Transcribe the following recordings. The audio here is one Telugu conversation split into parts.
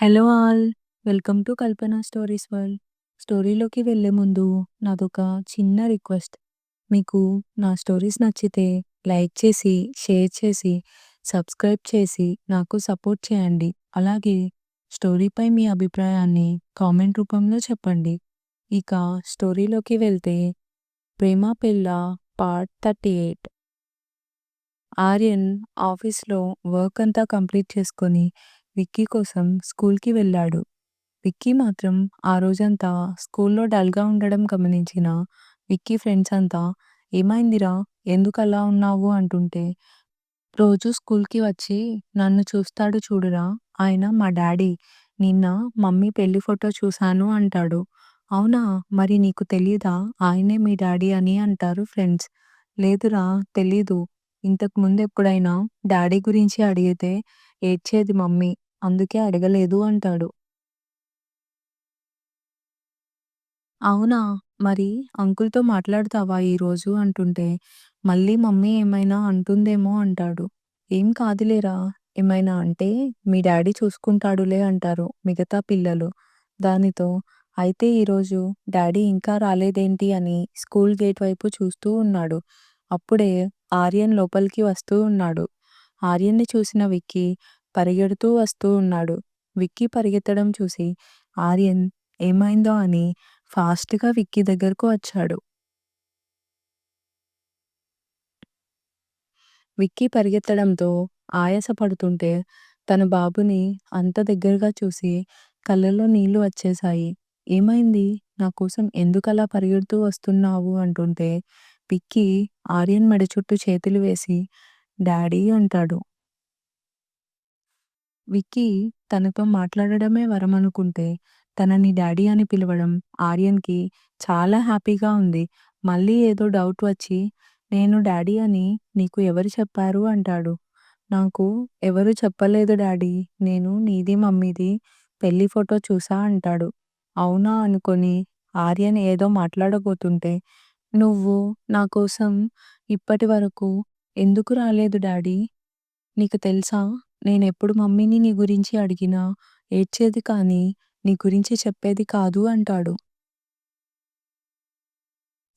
Hello all! Welcome to Kalpana stories world. స్టోరీలోకి వెళ్ళే ముందు నాదొక చిన్న రిక్వెస్ట్. మీకు నా స్టోరీస్ నచ్చితే లైక్ చేసి, షేర్ చేసి, సబ్స్క్రైబ్ చేసి నాకు సపోర్ట్ చేయండి. అలాగే స్టోరీపై మీ అభిప్రాయాన్ని కామెంట్ రూపంలో చెప్పండి. ఇక స్టోరీలోకి వెళ్తే 'ప్రేమ పిల్ల పార్ట్ 38 ఆర్యన్ ఆఫీస్‌లో వర్క్ అంతా కంప్లీట్ చేసుకొని విక్కీ కోసం స్కూల్‌కి వెళ్ళాడు. విక్కీ మాత్రం ఆ రోజంతా స్కూల్‌లో డల్‌గా ఉండడం గమనించిన విక్కీ ఫ్రెండ్స్ అంతా "ఏమైందిరా? ఎందుకలా ఉన్నావు?" అంటుంటే, "రోజూ స్కూల్‌కి వచ్చి నన్ను చూస్తాడు చూడురా! ఆయన మా డాడీ. నిన్న మమ్మీ పెళ్ళి ఫోటో చూశాను" అంటాడు. "అవునా? మరి నీకు తెలీదా ఆయనే మీ డాడీ అని" అంటారు ఫ్రెండ్స్. "లేదురా తెలీదు. ఇంతకు ముందెప్పుడైనా డాడీ గురించి అడిగితే ఏడ్చేది మమ్మీ. అందుకే అడగలేదు" అంటాడు. "అవునా? మరి అంకుల్‌తో మాట్లాడతావా ఈరోజు" అంటుంటే, "మళ్ళీ మమ్మీ ఏమైనా అంటుందేమో" అంటాడు. "ఏం కాదులేరా! ఏమైనా అంటే మీ డాడీ చూసుకుంటాడులే" అంటారు మిగతా పిల్లలు. దానితో అయితే ఈరోజు డాడీ ఇంకా రాలేదేంటి అని స్కూల్ గేట్ వైపు చూస్తూ ఉన్నాడు. అప్పుడే ఆర్యన్ లోపలికి వస్తూ ఉన్నాడు. ఆర్యన్‌ని చూసిన విక్కీ పరిగెడుతూ వస్తూ ఉన్నాడు. విక్కీ పరిగెత్తడం చూసి ఆర్యన్ ఏమైందో అని ఫాస్ట్‌గా విక్కీ దగ్గరకు వచ్చాడు. విక్కీ పరిగెత్తడంతో ఆయాసపడుతుంటే తన బాబుని అంత దగ్గరగా చూసి కళ్ళలో నీళ్ళు వచ్చేశాయి. "ఏమైంది? నా కోసం ఎందుకలా పరిగెడుతూ వస్తున్నావు" అంటుంటే విక్కీ ఆర్యన్ మెడ చుట్టూ చేతులు వేసి "డాడీ" అంటాడు. విక్కీ తనతో మాట్లాడడమే వరం అనుకుంటే తనని డాడీ అని పిలవడం ఆర్యన్‌కి చాలా హ్యాపీగా ఉంది. మళ్ళీ ఏదో డౌట్ వచ్చి "నేను డాడీ అని నీకు ఎవరు చెప్పారు" అంటాడు. "నాకు ఎవరు చెప్పలేదు డాడీ. నేను నీది మమ్మీది పెళ్ళి ఫోటో చూసా" అంటాడు. "అవునా" అనుకొని ఆర్యన్ ఏదో మాట్లాడబోతుంటే "నువ్వు నా కోసం ఇప్పటివరకు ఎందుకు రాలేదు డాడీ? నీకు తెలుసా నేనెప్పుడు మమ్మీని నీ గురించి అడిగినా ఏడ్చేది కానీ నీ గురించి చెప్పేది కాదు" అంటాడు.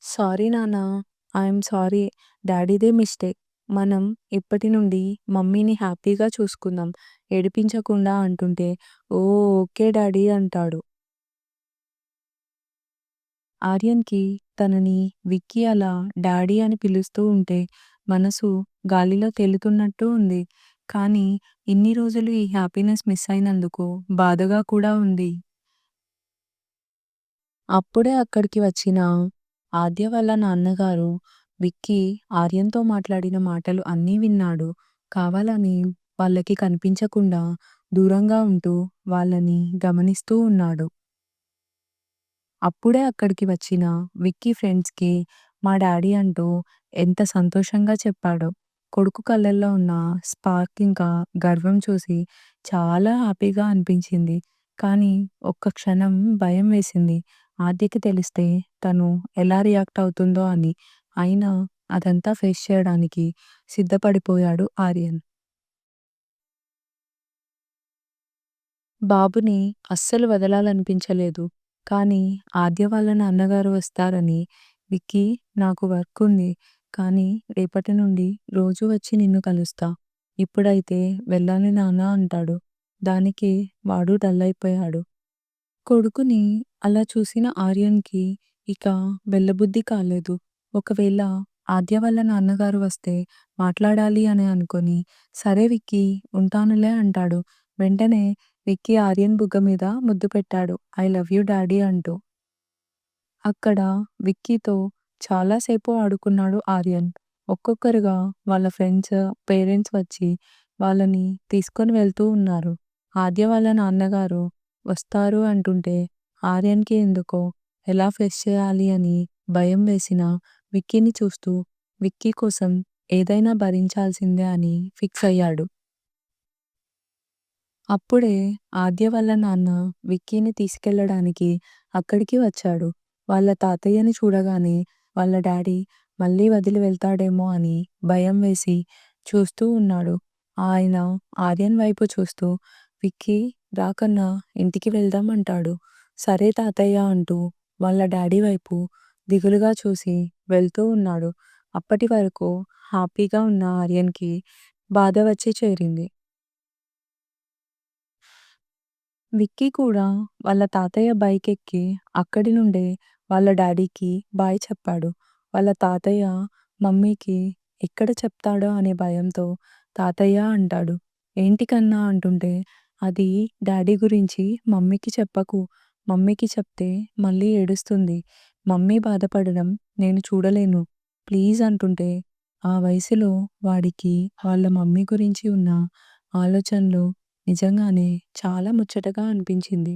"సారీ నాన్న. I'm sorry. డాడీదే మిస్టేక్. మనం ఇప్పటి నుండి మమ్మీని హ్యాపీగా చూసుకుందాం. ఏడిపించకుండా" అంటుంటే ఓ ఓకే డాడీ" అంటాడు. ఆర్యన్‌కి తనని విక్కీ అలా డాడీ అని పిలుస్తూ ఉంటే మనసు గాలిలో తేలుతున్నట్టు ఉంది. కానీ ఇన్ని రోజులు ఈ హ్యాపీనెస్ మిస్ అయినందుకు బాధగా కూడా ఉంది. అప్పుడే అక్కడికి వచ్చిన ఆద్య వాళ్ళ నాన్నగారు విక్కీ ఆర్యన్‌తో మాట్లాడిన మాటలు అన్నీ విన్నాడు. కావాలని వాళ్ళకి కనిపించకుండా దూరంగా ఉంటూ వాళ్ళని గమనిస్తూ ఉన్నాడు. అప్పుడే అక్కడికి వచ్చిన విక్కీ ఫ్రెండ్స్‌కి మా డాడీ అంటూ ఎంత సంతోషంగా చెప్పాడో. కొడుకు కళ్ళల్లో ఉన్న స్పార్క్ ఇంకా గర్వం చూసి చాలా హ్యాపీగా అనిపించింది. కానీ ఒక్క క్షణం భయం వేసింది. ఆద్యకి తెలిస్తే తను ఎలా రియాక్ట్ అవుతుందో అని. అయినా అదంతా ఫేస్ చేయడానికి సిద్ధపడిపోయాడు ఆర్యన్. బాబుని అస్సలు వదలాలనిపించలేదు. కానీ ఆద్య వాళ్ళ నాన్నగారు వస్తారని విక్కీ నాకు వర్క్ ఉంది. కానీ రేపటి నుండి రోజూ వచ్చి నిన్ను కలుస్తా. ఇప్పుడైతే వెళ్ళాలి నాన్న అంటాడు. దానికి వాడు డల్ అయిపోయాడు. కొడుకుని అలా చూసిన ఆర్యన్‌కి ఇక వెళ్ళబుద్ధి కాలేదు. ఒకవేళ ఆద్య వాళ్ళ నాన్నగారు వస్తే మాట్లాడాలి అని అనుకొని "సరే విక్కీ ఉంటానులే" అంటాడు. వెంటనే విక్కీ ఆర్యన్ బుగ్గ మీద ముద్దు పెట్టాడు. "ఐ లవ్ యూ డాడీ" అంటూ. అక్కడ విక్కీతో చాలాసేపు ఆడుకున్నాడు ఆర్యన్. ఒక్కొక్కరుగా వాళ్ళ ఫ్రెండ్స్, పేరెంట్స్ వచ్చి వాళ్ళని తీసుకొని వెళ్తూ ఉన్నారు. ఆద్య వాళ్ళ నాన్నగారు వస్తారు అంటుంటే ఆర్యన్‌కి ఎందుకో ఎలా ఫేస్ చేయాలి అని భయం వేసిన విక్కీని చూస్తూ విక్కీ కోసం ఏదైనా భరించాల్సిందే అని ఫిక్స్ అయ్యాడు. అప్పుడే ఆద్య వాళ్ళ నాన్న విక్కీని తీసుకెళ్ళడానికి అక్కడికి వచ్చాడు. వాళ్ళ తాతయ్యని చూడగానే వాళ్ళ డాడీ మళ్ళీ వదిలి వెళ్తాడేమో అని భయం వేసి చూస్తూ ఉన్నాడు. ఆయన ఆర్యన్ వైపు చూస్తూ "విక్కీ రా కన్నా ఇంటికి వెళ్దాం అంటాడు. సరే తాతయ్య అంటూ వాళ్ళ డాడీ వైపు దిగులుగా చూసి వెళ్తూ ఉన్నాడు. అప్పటి వరకు హ్యాపీగా ఉన్న ఆర్యన్‌కి బాధ వచ్చి చేరింది. విక్కీ కూడా వాళ్ళ తాతయ్య బైక్ ఎక్కి అక్కడి నుండే వాళ్ళ డాడీకి బాయ్ చెప్పాడు. వాళ్ళ తాతయ్య మమ్మీకి ఎక్కడ చెప్తాడో అనే భయంతో తాతయ్య అంటాడు. ఏంటి కన్నా అంటుంటే అది డాడీ గురించి మమ్మీకి చెప్పకు. మమ్మీకి చెప్తే మళ్ళీ ఏడుస్తుంది. మమ్మీ బాధపడడం నేను చూడలేను. ప్లీజ్ అంటుంటే ఆ వయసులో వాడికి వాళ్ళ మమ్మీ గురించి ఉన్న ఆలోచనలు నిజంగానే చాలా ముచ్చటగా అనిపించింది.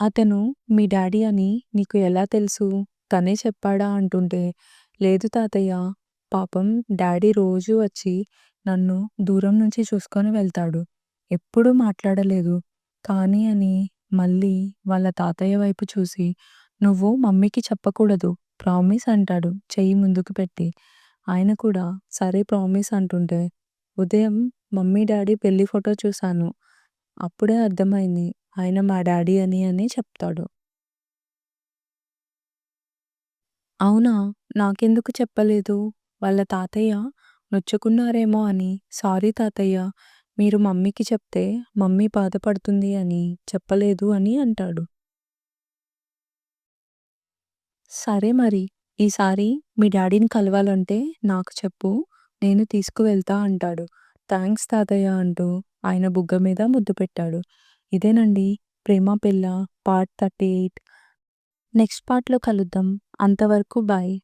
అతను మీ డాడీ అని నీకు ఎలా తెలుసు? తనే చెప్పాడా అంటుంటే లేదు తాతయ్య. పాపం డాడీ రోజూ వచ్చి నన్ను దూరం నుంచి చూసుకొని వెళ్తాడు. ఎప్పుడూ మాట్లాడలేదు. కానీ అని మళ్ళీ వాళ్ళ తాతయ్య వైపు చూసి నువ్వు మమ్మీకి చెప్పకూడదు. ప్రామిస్ అంటాడు చెయ్యి ముందుకు పెట్టి. ఆయన కూడా సరే ప్రామిస్ అంటుంటే ఉదయం మమ్మీ డాడీ పెళ్ళి ఫోటో చూశాను. అప్పుడే అర్థమైంది ఆయన మా డాడీ అని అని చెప్తాడు. అవునా! నాకెందుకు చెప్పలేదు? వాళ్ళ తాతయ్య నొచ్చుకున్నారేమో అని సారీ తాతయ్య. మీరు మమ్మీకి చెప్తే మమ్మీ బాధపడుతుంది అని చెప్పలేదు అని అంటాడు. సరే మరి. ఈసారి మీ డాడీని కలవాలంటే నాకు చెప్పు. నేను తీసుకువెళ్తా అంటాడు. థ్యాంక్స్ తాతయ్య అంటూ ఆయన బుగ్గ మీద ముద్దు పెట్టాడు. ఇదేనండి 'ప్రేమ పిల్ల పార్ట్ 38 నెక్స్ట్ పార్ట్‌లో కలుద్దాం. అంతవరకు బాయ్.